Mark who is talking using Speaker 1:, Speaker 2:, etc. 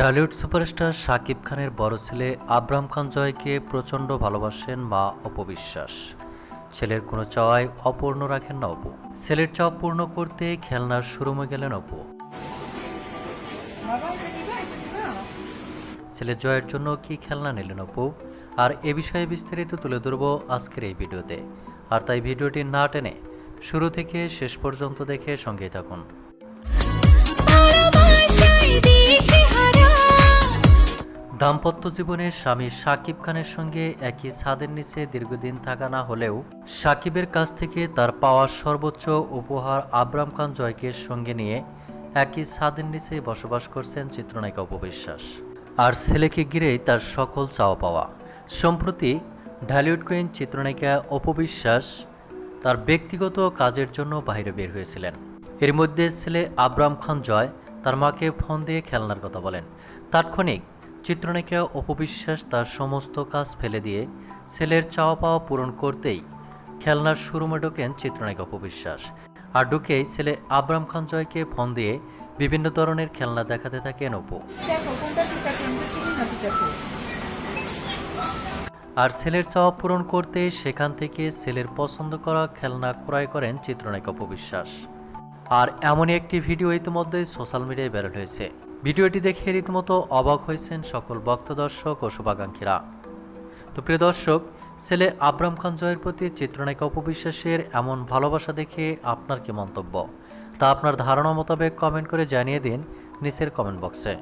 Speaker 1: Tollywood superstar Shakib খানের বড় ছেলে আবরাম খান জয়কে প্রচণ্ড ভালোবাসেন মা অপবিশ্বাস। ছেলের কোনো চাওয়ায় অপূর্ণ রাখেন না অপু। ছেলের চাওয়া পূর্ণ করতে খেলনার শোরুমে গেলেন অপু। ছেলে জয়ের জন্য কি খেলনা নিলেন অপু? আর এ বিষয়ে বিস্তারিত তুলে ধরব আজকের এই ভিডিওতে। আর তাই ভিডিওটি না টেনে শুরু থেকে শেষ পর্যন্ত দেখে সঙ্গেই থাকুন। দাম্পত্য জীবনে স্বামী সাকিব খানের সঙ্গে একই ছাদের নিচে দীর্ঘদিন থাকা না হলেও সাকিবের কাছ থেকে তার পাওয়া সর্বোচ্চ উপহার আবরাম খান জয়কে সঙ্গে নিয়ে একই ছাদের নিচে বসবাস করছেন চিত্রনায়িকা উপবিশ্বাস। আর ছেলেকে ঘিরেই তার সকল চাওয়া পাওয়া। সম্প্রতি ঢালিউড কুইন চিত্রনায়িকা অপবিশ্বাস তার ব্যক্তিগত কাজের জন্য বাইরে বের হয়েছিলেন। এর মধ্যে ছেলে আবরাম খান জয়, তার মাকে ফোন দিয়ে খেলনার কথা বলেন। তাৎক্ষণিক চিত্রনায়িকা অপবিশ্বাস তার সমস্ত কাজ ফেলে দিয়ে ছেলের চাওয়া পাওয়া পূরণ করতেই খেলনার শোরুমে ঢোকেন চিত্রনায়িকা অপবিশ্বাস আর ঢুকেই ছেলে আবরাম খান জয়কে ফোন দিয়ে বিভিন্ন ধরনের খেলনা দেখাতে থাকেন অপু। আর ছেলের চাওয়া পূরণ করতে সেখান থেকে ছেলের পছন্দ করা খেলনা ক্রয় করেন চিত্রনায়িকা অপবিশ্বাস আর এমনই একটি ভিডিও ইতিমধ্যে সোশ্যাল মিডিয়ায় বের হয়েছে। ভিডিওটি দেখে রীতিমতো অবাক হয়েছেন সকল ভক্ত দর্শক ও শুভাকাঙ্ক্ষীরা। তো প্রিয় দর্শক, ছেলে আবরাম খান জয়ের প্রতি চিত্রনায়িকা অপবিশ্বাসের এমন ভালোবাসা দেখে আপনার কি মন্তব্য? তা আপনার ধারণা মোতাবেক কমেন্ট করে জানিয়ে দিন নিচের কমেন্ট বক্সে।